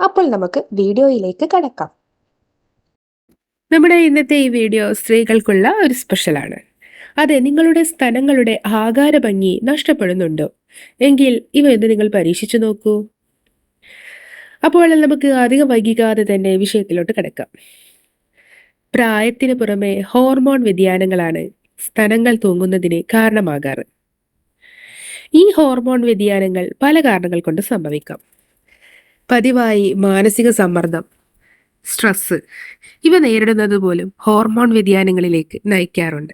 അപ്പോൾ നമുക്ക് വീഡിയോയിലേക്ക് കടക്കാം. നമ്മുടെ ഇന്നത്തെ ഈ വീഡിയോ സ്ത്രീകൾക്കുള്ള ഒരു സ്പെഷ്യലാണ്. അതെ നിങ്ങളുടെ സ്ഥലങ്ങളുടെ ആകാര ഭംഗി നഷ്ടപ്പെടുന്നുണ്ടോ? എങ്കിൽ ഇവ എന്ന് നിങ്ങൾ പരീക്ഷിച്ചു നോക്കൂ. അപ്പോൾ നമുക്ക് അധികം വൈകിക്കാതെ തന്നെ വിഷയത്തിലോട്ട് കിടക്കാം. പ്രായത്തിന് പുറമെ ഹോർമോൺ വ്യതിയാനങ്ങളാണ് സ്ഥലങ്ങൾ തൂങ്ങുന്നതിന് കാരണമാകാറ്. ഈ ഹോർമോൺ വ്യതിയാനങ്ങൾ പല കാരണങ്ങൾ കൊണ്ട് സംഭവിക്കാം. പതിവായി മാനസിക സമ്മർദ്ദം സ്ട്രെസ് ഇവ നേരിടുന്നത് പോലും ഹോർമോൺ വ്യതിയാനങ്ങളിലേക്ക് നയിക്കാറുണ്ട്.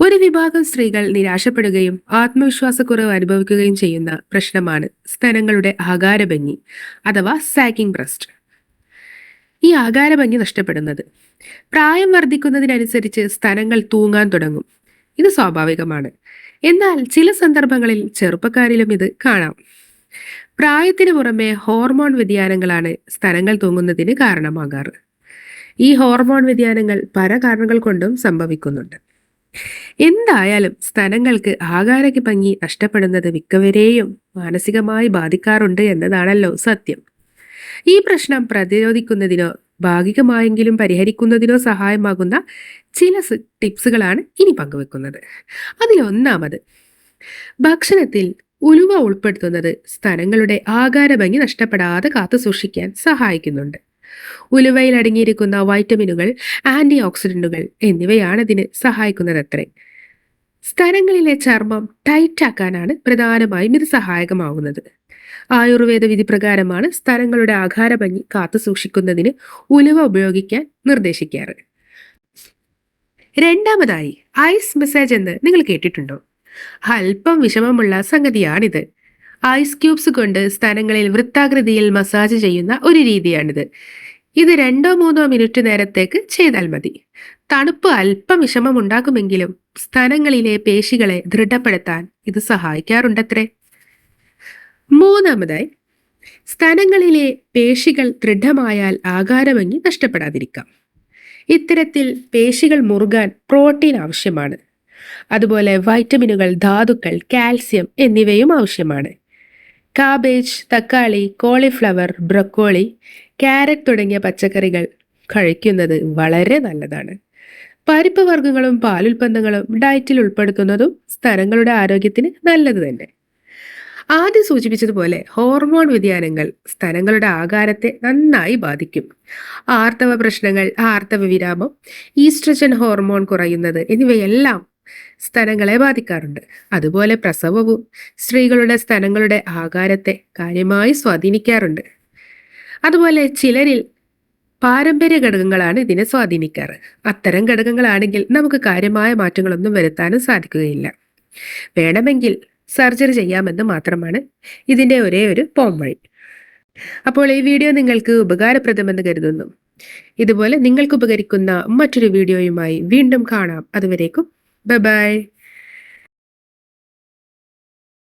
ഒരു വിഭാഗം സ്ത്രീകൾ നിരാശപ്പെടുകയും ആത്മവിശ്വാസക്കുറവ് അനുഭവിക്കുകയും ചെയ്യുന്ന പ്രശ്നമാണ് സ്തനങ്ങളുടെ ആകാരഭംഗി അഥവാ സാക്കിംഗ് ബ്രസ്റ്റ് ഈ ആകാരഭംഗി നഷ്ടപ്പെടുന്നത്. പ്രായം വർദ്ധിക്കുന്നതിനനുസരിച്ച് സ്തനങ്ങൾ തൂങ്ങാൻ തുടങ്ങും. ഇത് സ്വാഭാവികമാണ്. എന്നാൽ ചില സന്ദർഭങ്ങളിൽ ചെറുപ്പക്കാരിലും ഇത് കാണാം. പ്രായത്തിന് പുറമെ ഹോർമോൺ വ്യതിയാനങ്ങളാണ് സ്ഥലങ്ങൾ തൂങ്ങുന്നതിന് കാരണമാകാറ്. ഈ ഹോർമോൺ വ്യതിയാനങ്ങൾ പല കാരണങ്ങൾ കൊണ്ടും സംഭവിക്കുന്നുണ്ട്. എന്തായാലും സ്ഥലങ്ങൾക്ക് ആകാരക്ക് ഭംഗി നഷ്ടപ്പെടുന്നത് മിക്കവരെയും മാനസികമായി ബാധിക്കാറുണ്ട് എന്നതാണല്ലോ സത്യം. ഈ പ്രശ്നം പ്രതിരോധിക്കുന്നതിനോ ഭാഗികമായെങ്കിലും പരിഹരിക്കുന്നതിനോ സഹായമാകുന്ന ചില ടിപ്സുകളാണ് ഇനി പങ്കുവെക്കുന്നത്. അതിലൊന്നാമത് ഭക്ഷണത്തിൽ ഉലുവ ഉൾപ്പെടുത്തുന്നത് സ്ഥലങ്ങളുടെ ആകാരഭംഗി നഷ്ടപ്പെടാതെ കാത്തു സൂക്ഷിക്കാൻ സഹായിക്കുന്നുണ്ട്. ഉലുവയിൽ അടങ്ങിയിരിക്കുന്ന വൈറ്റമിനുകൾ ആന്റി ഓക്സിഡന്റുകൾ എന്നിവയാണ് ഇതിന് സഹായിക്കുന്നത് അത്രേ സ്ഥലങ്ങളിലെ ചർമ്മം ടൈറ്റാക്കാനാണ് പ്രധാനമായും ഇത് സഹായകമാവുന്നത്. ആയുർവേദ വിധി പ്രകാരമാണ് സ്ഥലങ്ങളുടെ ആകാരഭംഗി കാത്തു സൂക്ഷിക്കുന്നതിന് ഉലുവ ഉപയോഗിക്കാൻ നിർദ്ദേശിക്കാറ്. രണ്ടാമതായി ഐസ് മസാജ് എന്ന് നിങ്ങൾ കേട്ടിട്ടുണ്ടോ? അല്പം വിഷമമുള്ള സംഗതിയാണിത്. ഐസ് ക്യൂബ്സ് കൊണ്ട് സ്ഥലങ്ങളിൽ വൃത്താകൃതിയിൽ മസാജ് ചെയ്യുന്ന ഒരു രീതിയാണിത്. ഇത് രണ്ടോ മൂന്നോ മിനിറ്റ് നേരത്തേക്ക് ചെയ്താൽ മതി. തണുപ്പ് അല്പം വിഷമമുണ്ടാകുമെങ്കിലും സ്ഥലങ്ങളിലെ പേശികളെ ദൃഢപ്പെടുത്താൻ ഇത് സഹായിക്കാറുണ്ടത്രേ. മൂന്നാമതായി സ്ഥലങ്ങളിലെ പേശികൾ ദൃഢമായാൽ ആകാരഭംഗി നഷ്ടപ്പെടാതിരിക്കാം. ഇത്തരത്തിൽ പേശികൾ മുറുകാൻ പ്രോട്ടീൻ ആവശ്യമാണ്. അതുപോലെ വൈറ്റമിനുകൾ ധാതുക്കൾ കാൽസ്യം എന്നിവയും ആവശ്യമാണ്. കാബേജ് തക്കാളി കോളിഫ്ലവർ ബ്രക്കോളി ക്യാരറ്റ് തുടങ്ങിയ പച്ചക്കറികൾ കഴിക്കുന്നത് വളരെ നല്ലതാണ്. പരിപ്പ് വർഗങ്ങളും പാലുൽപ്പന്നങ്ങളും ഡയറ്റിൽ ഉൾപ്പെടുത്തുന്നതും സ്ഥലങ്ങളുടെ ആരോഗ്യത്തിന് നല്ലത് തന്നെ. ആദ്യം സൂചിപ്പിച്ചതുപോലെ ഹോർമോൺ വ്യതിയാനങ്ങൾ സ്ഥലങ്ങളുടെ ആകാരത്തെ നന്നായി ബാധിക്കും. ആർത്തവ പ്രശ്നങ്ങൾ ആർത്തവ വിരാമം ഈസ്ട്രജൻ ഹോർമോൺ കുറയുന്നത് എന്നിവയെല്ലാം സ്ഥലങ്ങളെ ബാധിക്കാറുണ്ട്. അതുപോലെ പ്രസവവും സ്ത്രീകളുടെ സ്ഥലങ്ങളുടെ ആകാരത്തെ കാര്യമായി സ്വാധീനിക്കാറുണ്ട്. അതുപോലെ ചിലരിൽ പാരമ്പര്യ ഘടകങ്ങളാണ് ഇതിനെ സ്വാധീനിക്കാറ്. അത്തരം ഘടകങ്ങളാണെങ്കിൽ നമുക്ക് കാര്യമായ മാറ്റങ്ങളൊന്നും വരുത്താനും സാധിക്കുകയില്ല. വേണമെങ്കിൽ സർജറി ചെയ്യാമെന്ന് മാത്രമാണ് ഇതിന്റെ ഒരേ ഒരു പോം വഴി. അപ്പോൾ ഈ വീഡിയോ നിങ്ങൾക്ക് ഉപകാരപ്രദമെന്ന് കരുതുന്നു. ഇതുപോലെ നിങ്ങൾക്ക് ഉപകരിക്കുന്ന മറ്റൊരു വീഡിയോയുമായി വീണ്ടും കാണാം. അതുവരേക്കും Bye bye.